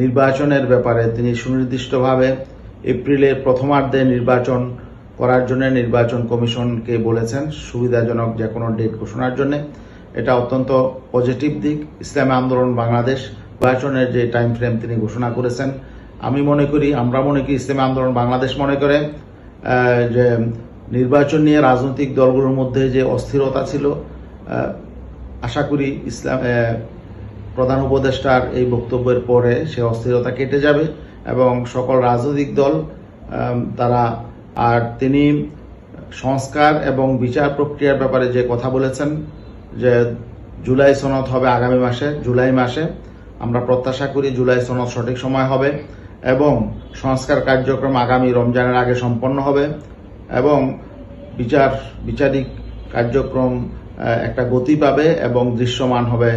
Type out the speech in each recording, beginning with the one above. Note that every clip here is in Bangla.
নির্বাচনের ব্যাপারে তিনি সুনির্দিষ্টভাবে এপ্রিলের প্রথমার্ধে নির্বাচন করার জন্য নির্বাচন কমিশনকে বলেছেন। সুবিধাজনক যে কোনো ডেট ঘোষণার জন্য। এটা অত্যন্ত পজিটিভ দিক। ইসলামী আন্দোলন বাংলাদেশ নির্বাচনের যে টাইম ফ্রেম তিনি ঘোষণা করেছেন, আমি মনে করি, আমরা মনে করি ইসলামী আন্দোলন বাংলাদেশ মনে করে যে নির্বাচন নিয়ে রাজনৈতিক দলগুলোর মধ্যে যে অস্থিরতা ছিল আশা করি ইসলাম প্রধান উপদেষ্টার এই বক্তব্যের পরে সে অস্থিরতা কেটে যাবে এবং সকল রাজনৈতিক দল তারা আর তিনি সংস্কার এবং বিচার প্রক্রিয়ার ব্যাপারে যে কথা বলেছেন যে জুলাই সনদ হবে আগামী মাসে, জুলাই মাসে, আমরা প্রত্যাশা করি জুলাই সনদ সঠিক সময় হবে এবং সংস্কার কার্যক্রম আগামী রমজানের আগে সম্পন্ন হবে এবং বিচার, বিচারিক কার্যক্রম একটা গতি পাবে এবং দৃশ্যমান হবে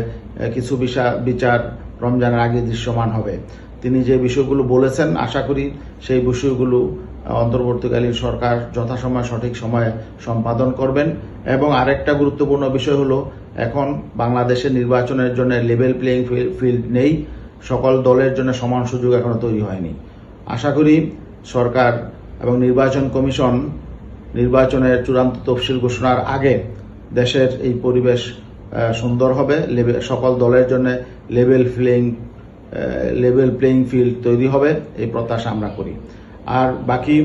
কিছু বিষা- বিচার রমজানের আগে দৃশ্যমান হবে। তিনি যে বিষয়গুলো বলেছেন, আশা করি সেই বিষয়গুলো অন্তর্বর্তীকালীন সরকার যথাসময়ে সঠিক সময়ে সম্পাদন করবেন। এবং আরেকটা গুরুত্বপূর্ণ বিষয় হলো, এখন বাংলাদেশে নির্বাচনের জন্য লেভেল প্লেইং ফিল্ড নেই। সকল দলের জন্য সমান সুযোগ এখনও তৈরি হয়নি। আশা করি সরকার এবং নির্বাচন কমিশন নির্বাচনের চূড়ান্ত তফসিল ঘোষণার আগে দেশের এই পরিবেশ সুন্দর হবে। সকল দলের জন্য level playing level playing field তৈরি হবে। এই প্রত্যাশা আমরা করি। আর বাকি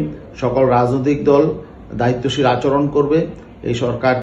সকল রাজনৈতিক দল দায়িত্বশীল আচরণ করবে। এই সরকার